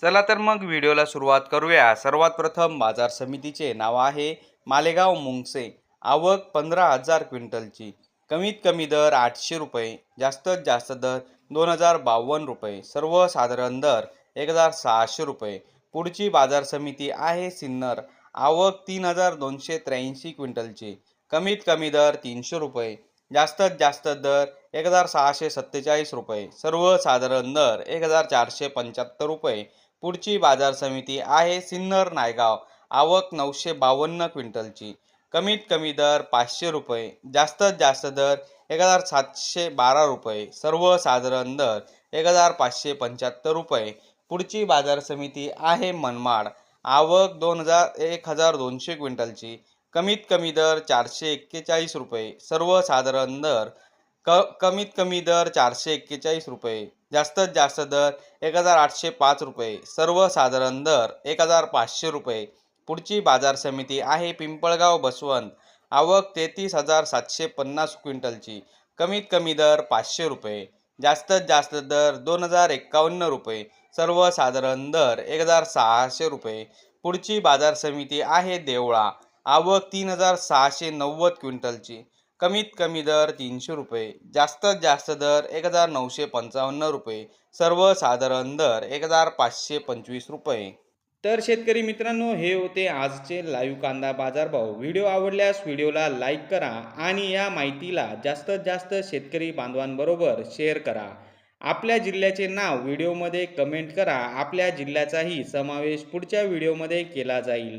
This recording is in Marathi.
चला तर मग व्हिडिओला सुरुवात करूया. सर्वात प्रथम बाजार समितीचे नाव आहे मालेगाव मुंगसे. आवक पंधरा हजार क्विंटलची. कमीत कमी दर आठशे रुपये जास्तीत जास्त दर दोन हजार बावन्न रुपये सर्वसाधारण दर एक हजार सहाशे रुपये. पुढची बाजार समिती आहे सिन्नर. आवक तीन हजार दोनशे त्र्याऐंशी क्विंटलची. कमीत कमी दर तीनशे रुपये जास्तीत जास्त दर एक हजार सहाशे सत्तेचाळीस रुपये सर्वसाधारण दर एक हजार चारशे पंच्याहत्तर रुपये. पुढची बाजार समिती आहे सिन्नर नायगाव आवक नऊशे बावन्न क्विंटलची. कमीत कमी दर पाचशे रुपये जास्तीत जास्त दर एक हजार सातशे बारा रुपये सर्वसाधारण दर एक हजार पाचशे पंच्याहत्तर रुपये. पुढची बाजार समिती आहे मनमाड आवक दोन हजार एक हजार दोनशे क्विंटलची. कमीत कमी दर चारशे एक्केचाळीस रुपये. सर्वसाधारण दर क कमीत कमी दर चारशे एक्केचाळीस रुपये. जास्तीत जास्त दर एक हजार आठशे पाच रुपये. सर्वसाधारण दर एक हजार पाचशे रुपये. पुढची बाजार समिती आहे पिंपळगाव बसवंत. आवक तेहतीस हजार सातशे पन्नास क्विंटलची. कमीत कमी दर पाचशे रुपये. जास्तीत जास्त दर दोन हजार एक्कावन्न रुपये. सर्वसाधारण दर एक हजार सहाशे रुपये. पुढची बाजार समिती आहे देवळा. आवक तीन हजार सहाशे नव्वद क्विंटलची. कमीत कमी दर तीनशे रुपये जास्तीत जास्त दर एक हजार नऊशे पंचावन्न रुपये सर्वसाधारण दर एक हजार पाचशे पंचवीस रुपये. तर शेतकरी मित्रांनो हे होते आजचे लाईव्ह कांदा बाजारभाव. व्हिडिओ आवडल्यास व्हिडिओला लाईक करा आणि या माहितीला जास्तीत जास्त शेतकरी बांधवांबरोबर शेअर करा. आपल्या जिल्ह्याचे नाव व्हिडिओमध्ये कमेंट करा. आपल्या जिल्ह्याचाही समावेश पुढच्या व्हिडिओमध्ये केला जाईल.